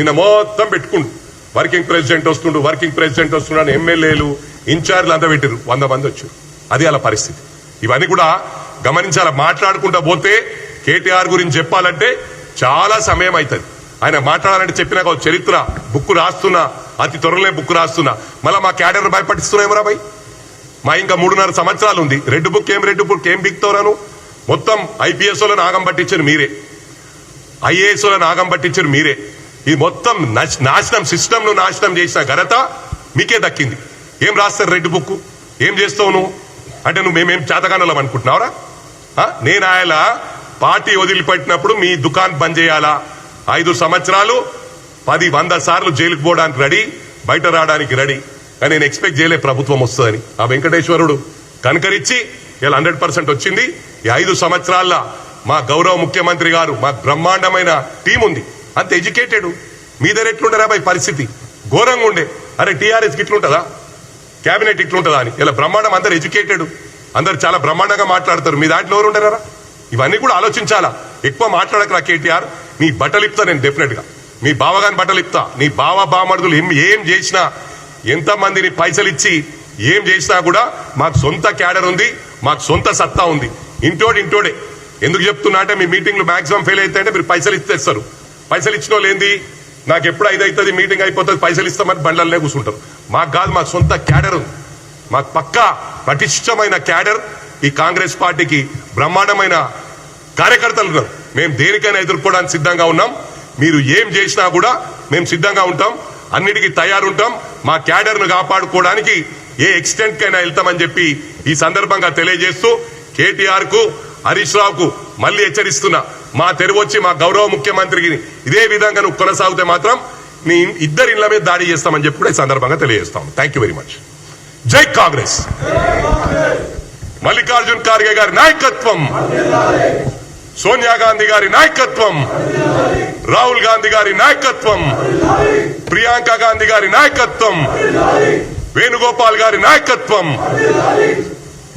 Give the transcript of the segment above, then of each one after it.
నిన్న మొత్తం పెట్టుకుంటు వర్కింగ్ ప్రెసిడెంట్ వస్తుండు వర్కింగ్ ప్రెసిడెంట్ వస్తున్నాడు ఎమ్మెల్యేలు ఇన్ఛార్జ్లు అంతా పెట్టారు వంద మంది వచ్చారు. అది అలా పరిస్థితి. ఇవన్నీ కూడా గమనించాలి? మాట్లాడుకుంటా పోతే కేటీఆర్ గురించి చెప్పాలంటే చాలా సమయం అవుతుంది ఆయన మాట్లాడాలంటే చెప్పినాక ఒక చరిత్ర బుక్ రాస్తున్నా అతి త్వరలే బుక్ రాస్తున్నా. మళ్ళీ మా క్యాడర్ భయపడిస్తున్నాయేమరా భయ్? మా ఇంకా మూడున్నర సంవత్సరాలు ఉంది. రెడ్ బుక్ ఏం రెడ్ బుక్ ఏం బిక్తోరాను మొత్తం ఐపీఎస్ఓలో నాగం పట్టించారు మీరే. ఐఏఎస్ఓలో నాగం పట్టించారు మీరే. ఈ మొత్తం నాశనం సిస్టంను నాశనం చేసిన ఘనత మీకే దక్కింది. ఏం రాస్తారు రెడ్ బుక్ ఏం చేస్తావు నువ్వు? అంటే నువ్వు మేమేం చేతగానలం అనుకుంటున్నావురా? నేను ఆయన పార్టీ వదిలిపెట్టినప్పుడు మీ దుకాన్ బంద్ చేయాలా? ఐదు సంవత్సరాలు పది వంద సార్లు జైలుకు పోవడానికి రెడీ బయట రావడానికి రెడీ. కానీ నేను ఎక్స్పెక్ట్ చేయలే ప్రభుత్వం వస్తుందని. ఆ వెంకటేశ్వరుడు కనకరించి ఇలా హండ్రెడ్ పర్సెంట్ వచ్చింది. ఈ ఐదు సంవత్సరాల్లో మా గౌరవ ముఖ్యమంత్రి గారు మా బ్రహ్మాండమైన టీం ఉంది అంత ఎడ్యుకేటెడ్. మీ దగ్గర ఎట్లుండరా బాయ్ పరిస్థితి? ఘోరంగా ఉండే. అరే టీఆర్ఎస్ ఇట్లుంటుందా? క్యాబినెట్ ఇట్లుంటుందా అని. ఇలా బ్రహ్మాండం అందరు ఎడ్యుకేటెడ్. అందరు చాలా బ్రహ్మాండంగా మాట్లాడతారు. మీ దాంట్లో ఎవరు ఉండరారా? ఇవన్నీ కూడా ఆలోచించాలా? ఎక్కువ మాట్లాడకరా కేటీఆర్. నీ బట్టలు ఇప్తా నేను డెఫినెట్గా మీ బావగాని బట్టలు ఇప్తా. నీ బావ బామర్దులు ఏం ఏం చేసినా ఎంతమందిని పైసలు ఇచ్చి ఏం చేసినా కూడా మాకు సొంత క్యాడర్ ఉంది మాకు సొంత సత్తా ఉంది. ఇంటోడు ఇంటోడే. ఎందుకు చెప్తున్నా అంటే మీ మీటింగ్లు మాక్సిమం ఫెయిల్ అయితే అంటే మీరు పైసలు ఇచ్చేస్తారు. పైసలు ఇచ్చిన లేంది నాకు ఎప్పుడు ఐదు అవుతుంది మీటింగ్ అయిపోతుంది పైసలు ఇస్తామని బండ్లల్లే కూర్చుంటారు. మాకు కాదు మాకు సొంత క్యాడర్ ఉంది. మాకు పక్కా పటిష్టమైన క్యాడర్ ఈ కాంగ్రెస్ పార్టీకి బ్రహ్మాండమైన కార్యకర్తలు ఉన్నారు. మేము దేనికైనా ఎదుర్కోవడానికి సిద్ధంగా ఉన్నాం. మీరు ఏం చేసినా కూడా మేము సిద్ధంగా ఉంటాం. అన్నిటికీ తయారుంటాం. మా క్యాడర్ను కాపాడుకోవడానికి ఏ ఎక్స్టెంట్కైనా వెళ్తామని చెప్పి ఈ సందర్భంగా తెలియజేస్తూ కేటీఆర్కు హరీష్ రావుకు మళ్ళీ హెచ్చరిస్తున్నా. మా తెరవచ్చి మా గౌరవ ముఖ్యమంత్రికి ఇదే విధంగా నువ్వు కొనసాగితే మాత్రం నీ ఇద్దరి ఇళ్ళ మీద దాడి చేస్తామని చెప్పి కూడా ఈ సందర్భంగా తెలియజేస్తాం. థ్యాంక్ యూ వెరీ మచ్ జై కాంగ్రెస్. మల్లికార్జున్ ఖార్గే గారి నాయకత్వం. సోనియా గాంధీ గారి నాయకత్వం. రాహుల్ గాంధీ గారి నాయకత్వం. ప్రియాంక గాంధీ గారి నాయకత్వం. వేణుగోపాల్ గారి నాయకత్వం.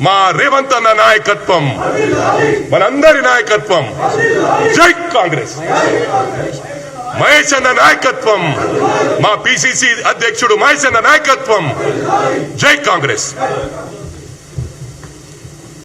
మా రేవంత్ అన్న నాయకత్వం. మనందరి నాయకత్వం. జై కాంగ్రెస్. మహేష్ అన్న నాయకత్వం. మా పిసిసి అధ్యక్షుడు మహేష్ అన్న నాయకత్వం. జై కాంగ్రెస్.